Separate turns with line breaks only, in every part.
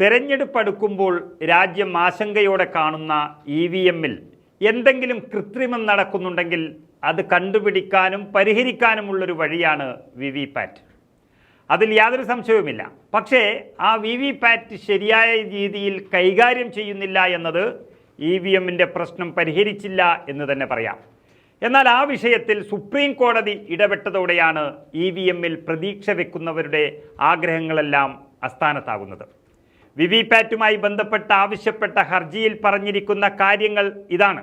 തെരഞ്ഞെടുപ്പ് അടുക്കുമ്പോൾ രാജ്യം ആശങ്കയോടെ കാണുന്ന ഇ വി എമ്മിൽ എന്തെങ്കിലും കൃത്രിമം നടക്കുന്നുണ്ടെങ്കിൽ അത് കണ്ടുപിടിക്കാനും പരിഹരിക്കാനുമുള്ളൊരു വഴിയാണ് വി വി പാറ്റ്. അതിൽ യാതൊരു സംശയവുമില്ല. പക്ഷേ ആ വി വി പാറ്റ് ശരിയായ രീതിയിൽ കൈകാര്യം ചെയ്യുന്നില്ല എന്നത് ഇ വി എമ്മിന്റെ പ്രശ്നം പരിഹരിച്ചില്ല എന്ന് തന്നെ പറയാം. എന്നാൽ ആ വിഷയത്തിൽ സുപ്രീം കോടതി ഇടപെട്ടതോടെയാണ് ഇ വി എമ്മിൽ പ്രതീക്ഷ വെക്കുന്നവരുടെ ആഗ്രഹങ്ങളെല്ലാം അസ്ഥാനത്താകുന്നത്. വി വി പാറ്റുമായി ബന്ധപ്പെട്ട് ആവശ്യപ്പെട്ട ഹർജിയിൽ പറഞ്ഞിരിക്കുന്ന കാര്യങ്ങൾ ഇതാണ്.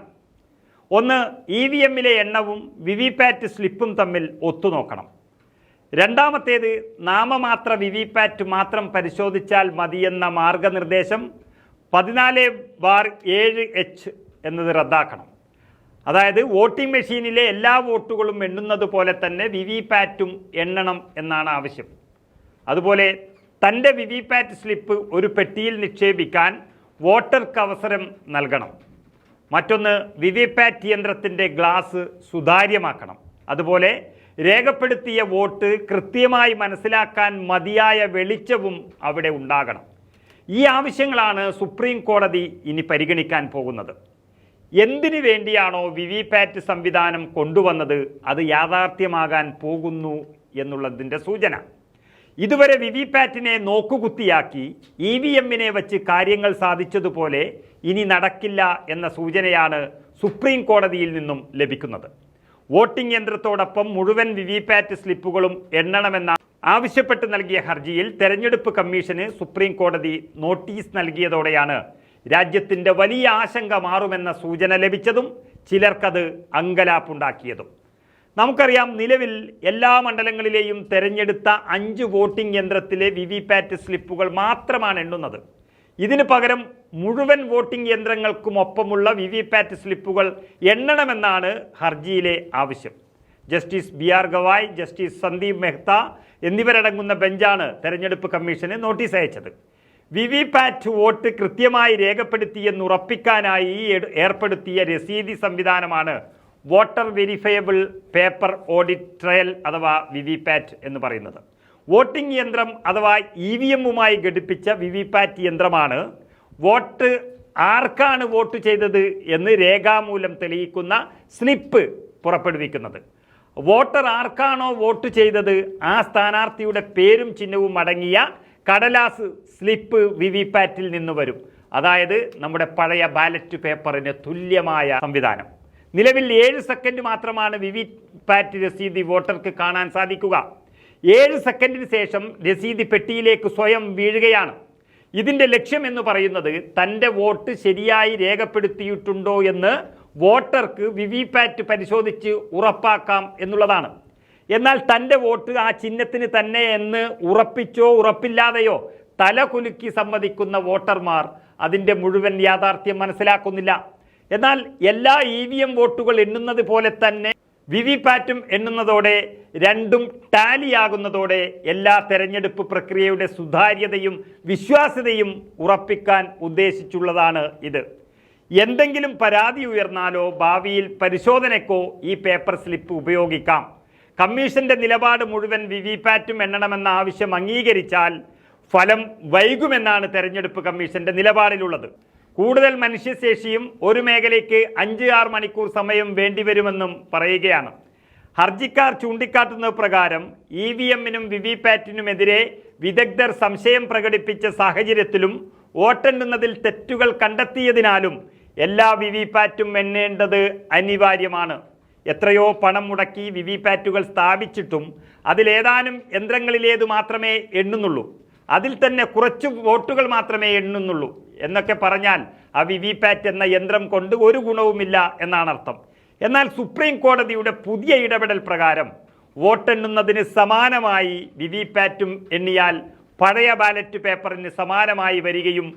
ഒന്ന് ഇ വി എമ്മിലെ എണ്ണവും വി വി പാറ്റ് സ്ലിപ്പും തമ്മിൽ ഒത്തുനോക്കണം. രണ്ടാമത്തേത് നാമമാത്ര വി വി പാറ്റ് മാത്രം പരിശോധിച്ചാൽ മതിയെന്ന മാർഗനിർദ്ദേശം പതിനാല് ബാർ ഏഴ് എച്ച് എന്നത് റദ്ദാക്കണം. അതായത് വോട്ടിംഗ് മെഷീനിലെ എല്ലാ വോട്ടുകളും എണ്ണുന്നത് പോലെ തന്നെ വി വി പാറ്റും എണ്ണണം എന്നാണ് ആവശ്യം. അതുപോലെ തന്റെ വി വി പാറ്റ് സ്ലിപ്പ് ഒരു പെട്ടിയിൽ നിക്ഷേപിക്കാൻ വോട്ടർക്ക് അവസരം നൽകണം. മറ്റൊന്ന് വി വി പാറ്റ് യന്ത്രത്തിന്റെ ഗ്ലാസ് സുതാര്യമാക്കണം. അതുപോലെ രേഖപ്പെടുത്തിയ വോട്ട് കൃത്യമായി മനസ്സിലാക്കാൻ മതിയായ വെളിച്ചവും അവിടെ ഉണ്ടാകണം. ഈ ആവശ്യങ്ങളാണ് സുപ്രീം കോടതി ഇനി പരിഗണിക്കാൻ പോകുന്നത്. എന്തിനു വേണ്ടിയാണോ വി വി പാറ്റ് സംവിധാനം കൊണ്ടുവന്നത്? അത് യാഥാർത്ഥ്യമാകാൻ പോകുന്നു എന്നുള്ളതിന്റെ സൂചന. ഇതുവരെ വി വി പാറ്റിനെ നോക്കുകുത്തിയാക്കി ഇ വി എമ്മിനെ വച്ച് കാര്യങ്ങൾ സാധിച്ചതുപോലെ ഇനി നടക്കില്ല എന്ന സൂചനയാണ് സുപ്രീം കോടതിയിൽ നിന്നും ലഭിക്കുന്നത്. വോട്ടിംഗ് യന്ത്രത്തോടൊപ്പം മുഴുവൻ വി വി പാറ്റ് സ്ലിപ്പുകളും എണ്ണണമെന്ന ആവശ്യപ്പെട്ട് നൽകിയ ഹർജിയിൽ തെരഞ്ഞെടുപ്പ് കമ്മീഷന് സുപ്രീം കോടതി നോട്ടീസ് നൽകിയതോടെയാണ് രാജ്യത്തിന്റെ വലിയ ആശങ്ക മാറുമെന്ന സൂചന ലഭിച്ചതും ചിലർക്കത് അങ്കലാപ്പുണ്ടാക്കിയതും. നമുക്കറിയാം നിലവിൽ എല്ലാ മണ്ഡലങ്ങളിലെയും തെരഞ്ഞെടുത്ത അഞ്ച് വോട്ടിംഗ് യന്ത്രത്തിലെ വി വി പാറ്റ് സ്ലിപ്പുകൾ മാത്രമാണ് എണ്ണുന്നത്. ഇതിന് പകരം മുഴുവൻ വോട്ടിംഗ് യന്ത്രങ്ങൾക്കും ഒപ്പമുള്ള വി വി പാറ്റ് സ്ലിപ്പുകൾ എണ്ണണമെന്നാണ് ഹർജിയിലെ ആവശ്യം. Justice B R Gavai justice Sandeep Mehta എന്നിവരടങ്ങുന്ന ബെഞ്ചാണ് തെരഞ്ഞെടുപ്പ് കമ്മീഷന് നോട്ടീസ് അയച്ചത്. വി വി പാറ്റ് വോട്ട് കൃത്യമായി രേഖപ്പെടുത്തിയെന്ന് ഉറപ്പിക്കാനായി ഏർപ്പെടുത്തിയ രസീതി സംവിധാനമാണ് voter verifiable paper audit trail അഥവാ വി വി പാറ്റ് എന്ന് പറയുന്നത്. വോട്ടിംഗ് യന്ത്രം അഥവാ ഇ വി എമ്മുമായി ഘടിപ്പിച്ച വി വി പാറ്റ് യന്ത്രമാണ് വോട്ട് ആർക്കാണ് വോട്ട് ചെയ്തത് എന്ന് രേഖാമൂലം തെളിയിക്കുന്ന സ്ലിപ്പ് പുറപ്പെടുവിക്കുന്നത്. വോട്ടർ ആർക്കാണോ വോട്ട് ചെയ്തത് ആ സ്ഥാനാർത്ഥിയുടെ പേരും ചിഹ്നവും അടങ്ങിയ കടലാസ് സ്ലിപ്പ് വി വി പാറ്റിൽ നിന്ന് വരും. അതായത് നമ്മുടെ പഴയ ബാലറ്റ് പേപ്പറിന് തുല്യമായ സംവിധാനം. നിലവിൽ ഏഴ് സെക്കൻഡ് മാത്രമാണ് വിവി പാറ്റ് രസീതി വോട്ടർക്ക് കാണാൻ സാധിക്കുക. ഏഴ് സെക്കൻഡിന് ശേഷം രസീതി പെട്ടിയിലേക്ക് സ്വയം വീഴുകയാണ്. ഇതിന്റെ ലക്ഷ്യം എന്ന് പറയുന്നത് തന്റെ വോട്ട് ശരിയായി രേഖപ്പെടുത്തിയിട്ടുണ്ടോ എന്ന് വോട്ടർക്ക് വി വി പാറ്റ് പരിശോധിച്ച് ഉറപ്പാക്കാം എന്നുള്ളതാണ്. എന്നാൽ തന്റെ വോട്ട് ആ ചിഹ്നത്തിന് തന്നെ എന്ന് ഉറപ്പിച്ചോ ഉറപ്പില്ലാതെയോ തല കുലുക്കി സമ്മതിക്കുന്ന വോട്ടർമാർ അതിന്റെ മുഴുവൻ യാഥാർത്ഥ്യം മനസ്സിലാക്കുന്നില്ല. എന്നാൽ എല്ലാ ഇ വി എം വോട്ടുകൾ എണ്ണുന്നത് പോലെ തന്നെ വി വി പാറ്റും എണ്ണുന്നതോടെ രണ്ടും ടാലിയാകുന്നതോടെ എല്ലാ തെരഞ്ഞെടുപ്പ് പ്രക്രിയയുടെ സുതാര്യതയും വിശ്വാസ്യതയും ഉറപ്പിക്കാൻ ഉദ്ദേശിച്ചുള്ളതാണ് ഇത്. എന്തെങ്കിലും പരാതി ഉയർന്നാലോ ഭാവിയിൽ പരിശോധനയ്ക്കോ ഈ പേപ്പർ സ്ലിപ്പ് ഉപയോഗിക്കാം. കമ്മീഷന്റെ നിലപാട് മുഴുവൻ വി വി പാറ്റും എണ്ണണമെന്ന ആവശ്യം അംഗീകരിച്ചാൽ ഫലം വൈകുമെന്നാണ് തെരഞ്ഞെടുപ്പ് കമ്മീഷന്റെ നിലപാടിലുള്ളത്. കൂടുതൽ മനുഷ്യശേഷിയും ഒരു മേഖലയ്ക്ക് അഞ്ച് ആറ് മണിക്കൂർ സമയം വേണ്ടിവരുമെന്നും പറയുകയാണ്. ഹർജിക്കാർ ചൂണ്ടിക്കാട്ടുന്ന പ്രകാരം ഇ വി എമ്മിനും വി വി പാറ്റിനുമെതിരെ വിദഗ്ധർ സംശയം പ്രകടിപ്പിച്ച സാഹചര്യത്തിലും വോട്ടെണ്ണുന്നതിൽ തെറ്റുകൾ കണ്ടെത്തിയതിനാലും എല്ലാ വി വി പാറ്റും എണ്ണേണ്ടത് അനിവാര്യമാണ്. എത്രയോ പണം മുടക്കി വി വി പാറ്റുകൾ സ്ഥാപിച്ചിട്ടും അതിലേതാനും യന്ത്രങ്ങളിലേതു മാത്രമേ എണ്ണുന്നുള്ളൂ. അതിൽ തന്നെ കുറച്ച് വോട്ടുകൾ മാത്രമേ എണ്ണുന്നുള്ളൂ എന്നൊക്കെ പറഞ്ഞാൽ ആ വി വി പാറ്റ് എന്ന യന്ത്രം കൊണ്ട് ഒരു ഗുണവുമില്ല എന്നാണ് അർത്ഥം. എന്നാൽ സുപ്രീം കോടതിയുടെ പുതിയ ഇടപെടൽ പ്രകാരം വോട്ടെണ്ണുന്നതിന് സമാനമായി വി വി പാറ്റും എണ്ണിയാൽ പഴയ ബാലറ്റ് പേപ്പറിന് സമാനമായി വരികയും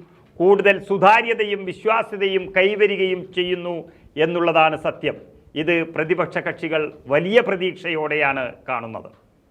കൂടുതൽ സുതാര്യതയും വിശ്വാസ്യതയും കൈവരികയും ചെയ്യുന്നു എന്നുള്ളതാണ് സത്യം. ഇത് പ്രതിപക്ഷ കക്ഷികൾ വലിയ പ്രതീക്ഷയോടെയാണ് കാണുന്നത്.